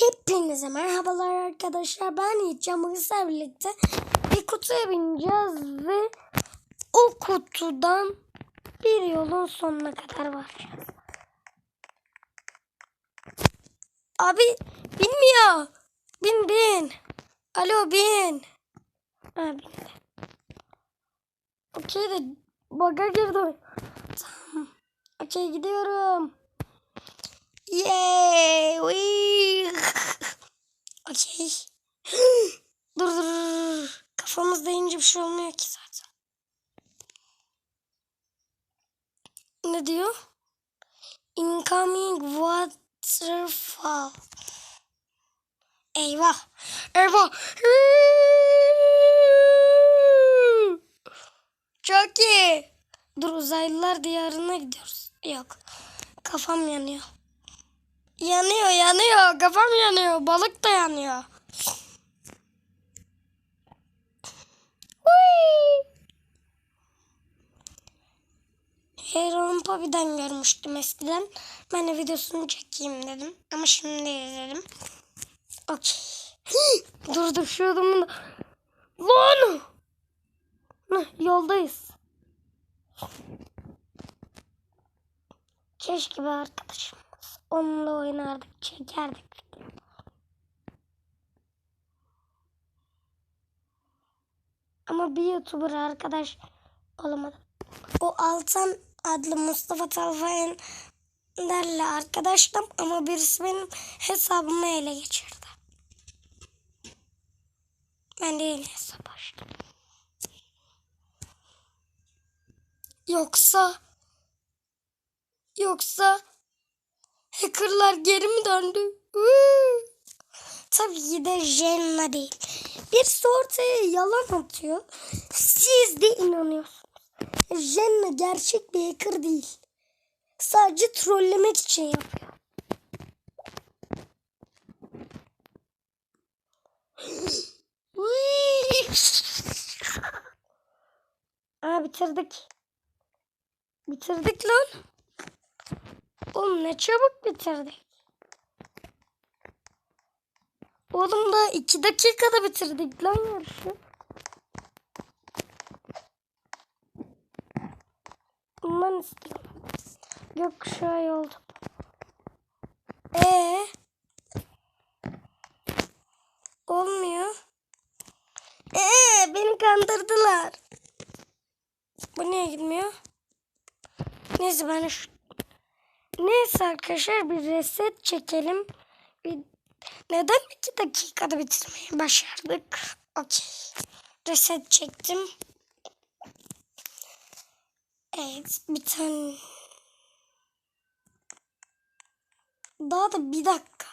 Hepinize merhabalar arkadaşlar. Ben Yiğitcan. Bugün sizlerle birlikte bir kutuya bineceğiz ve o kutudan bir yolun sonuna kadar varacağız. Abi binmiyor. Bin bin. Alo bin. Bindi. Okey de baga girdi. Tamam. Okey gidiyorum. Yay! Okey. dur dur. Kafamız değince bir şey olmuyor ki zaten. Ne diyor? Incoming waterfall. Eyvah. Eyvah. Çok iyi. Dur uzaylılar diyarına gidiyoruz. Yok. Kafam yanıyor. Yanıyor yanıyor. Kafam yanıyor. Balık da yanıyor. Heron Pavi'den görmüştüm eskiden. Ben de videosunu çekeyim dedim. Ama şimdi izledim. Okey. dur dur şu adamın... Lan! Yoldayız. Keşke bir arkadaşım. Onunla oynardık, çekerdik. Ama bir YouTuber arkadaş olamadım. O Altan adlı Mustafa Talfayenlerle arkadaştım ama birisi benim hesabımı ele geçirdi. Ben de yeni hesap açtım. Yoksa Yoksa hackerlar geri mi döndü? Tabii ki de Jenna değil. Birisi ortaya yalan atıyor. Siz de inanıyorsunuz. Jenna gerçek bir hacker değil. Sadece trollemek için yapıyor. Aa bitirdik. Bitirdik lan. Oğlum ne çabuk bitirdik. Oğlum da iki dakikada bitirdik lan yarışı. Bundan istiyorum. Gökkuşağı yolda. Ee? Olmuyor. Ee, beni kandırdılar. Bu niye gitmiyor? Neyse ben şu Neyse arkadaşlar bir reset çekelim. Bir... Neden iki dakikada bitirmeyi başardık? Okey. Reset çektim. Evet bir tane. Daha da bir dakika.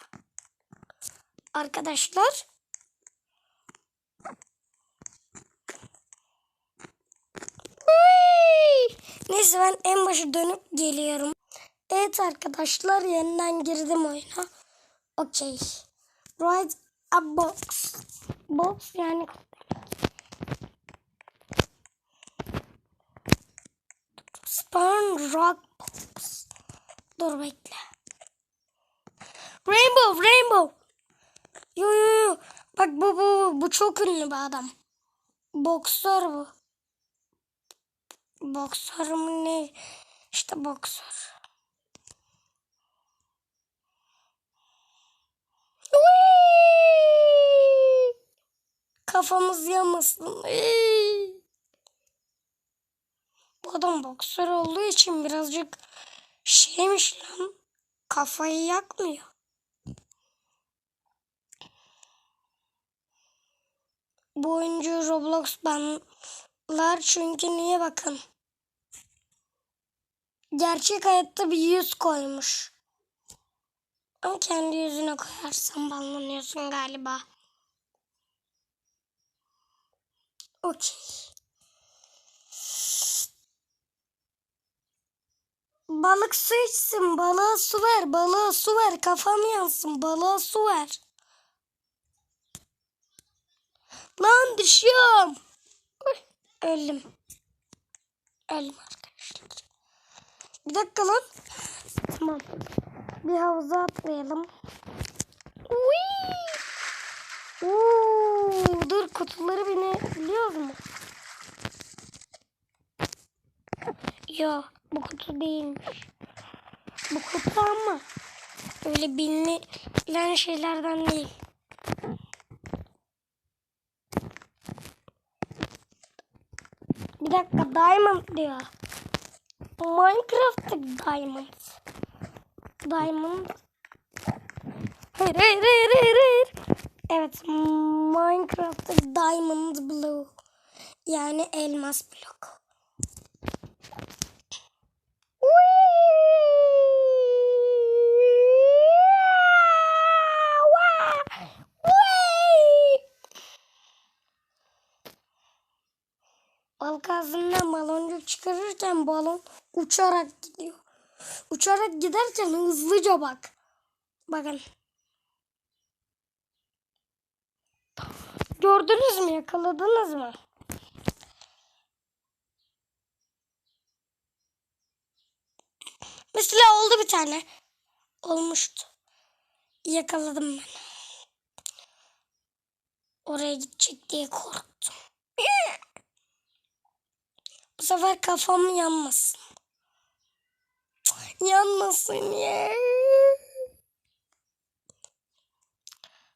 Arkadaşlar. Neyse ben en başa dönüp geliyorum. Evet arkadaşlar yeniden girdim oyuna. Okey. Write a box. Box yani Spawn rock box. Dur bekle. Rainbow, rainbow. Yo yo yo. Bak bu bu bu çok ünlü bir adam. Boksör bu. Boksör mü ne? İşte boksör. Kafamız yanmasın. Bu adam boksör olduğu için birazcık şeymiş lan. Kafayı yakmıyor. Bu oyuncu Roblox banlar çünkü niye bakın. Gerçek hayatta bir yüz koymuş. Ama kendi yüzüne koyarsan banlanıyorsun galiba. Okey. Balık su içsin. Balığa su ver. Balığa su ver. Kafam yansın. Balığa su ver. Lan düşüyorum. Öldüm. Öldüm arkadaşlar. Bir dakika lan. Tamam bir havuza atlayalım. Uy! Uuu, dur kutuları beni biliyor mu? Yo bu kutu değilmiş. Bu kutu ama öyle bilinen şeylerden değil. Bir dakika diamond diyor. Minecraft'ta diamond. Diamond. Hayır hayır hayır hayır hayır. Evet Minecraft'ta diamond blue. Yani elmas blok. Balık ağzından baloncuk çıkarırken balon uçarak gidiyor. Uçarak giderken hızlıca bak. Bakın. Gördünüz mü? Yakaladınız mı? Mesela oldu bir tane. Olmuştu. Yakaladım ben. Oraya gidecek diye korktum. Bu sefer kafam yanmasın. Yanmasın ya.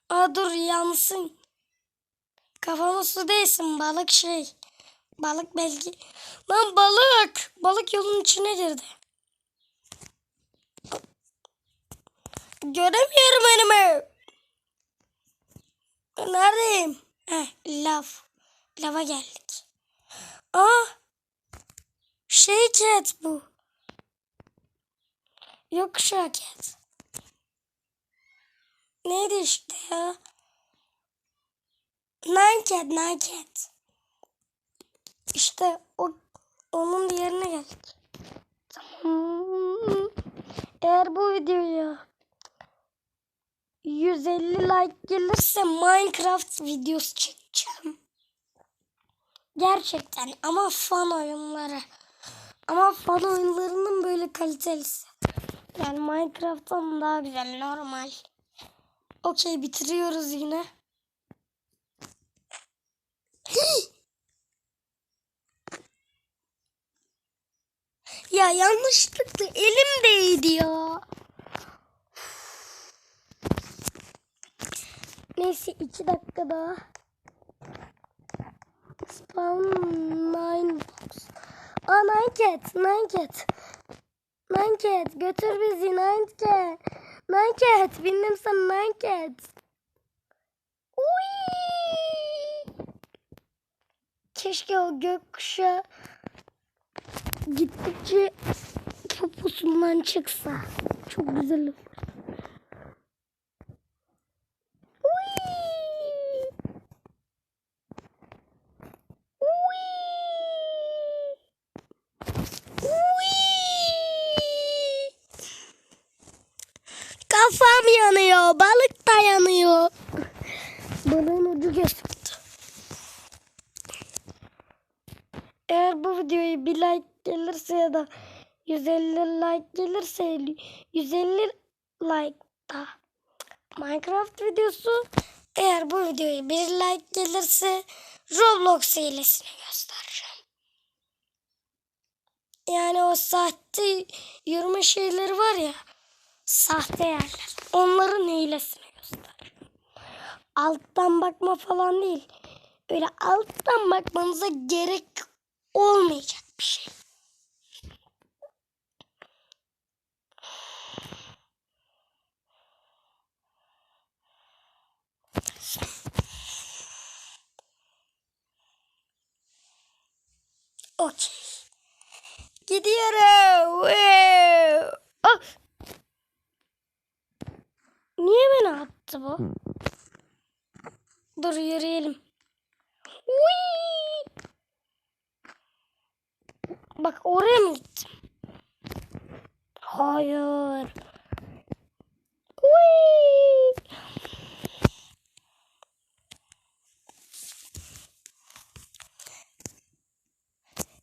Aa dur yansın. Kafama su değsin balık şey. Balık belki. Lan balık. Balık yolun içine girdi. Göremiyorum önümü. Neredeyim? Heh, lav. Lava geldik. Aa. Şey cat bu. Yok şaket. Neydi işte ya? Nanket, nanket. İşte o onun yerine geldik. Tamam. Eğer bu videoya 150 like gelirse Minecraft videosu çekeceğim. Gerçekten ama fan oyunları. Ama fan oyunlarının böyle kalitelisi. Yani Minecraft'tan daha güzel normal. Okey bitiriyoruz yine. ya yanlışlıkla elim değdi ya. Neyse iki dakika daha. Spawn nine box. Aa nine cat, nine cat. Cat götür bizi. Nine cat bindim sana cat. Uy! Keşke o gökkuşağı gittikçe poposundan çıksa. Çok güzel olur. Uy! Uy! Uy! Kafam Balık da yanıyor. Balığın ucu gözüktü. Eğer bu videoya bir like gelirse ya da 150 like gelirse 150 like da Minecraft videosu eğer bu videoya bir like gelirse Roblox hilesini göstereceğim. Yani o sahte yürüme şeyleri var ya sahte yerler. Onların hilesini göstereceğim. Alttan bakma falan değil. Öyle alttan bakmanıza gerek olmayacak bir şey. Okey. Gidiyorum. Wow. Niye beni attı bu? Dur yürüyelim. Whee! Bak oraya mı gittim? Hayır.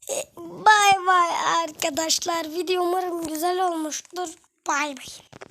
E, Bay bay arkadaşlar. Video umarım güzel olmuştur. Bay bay.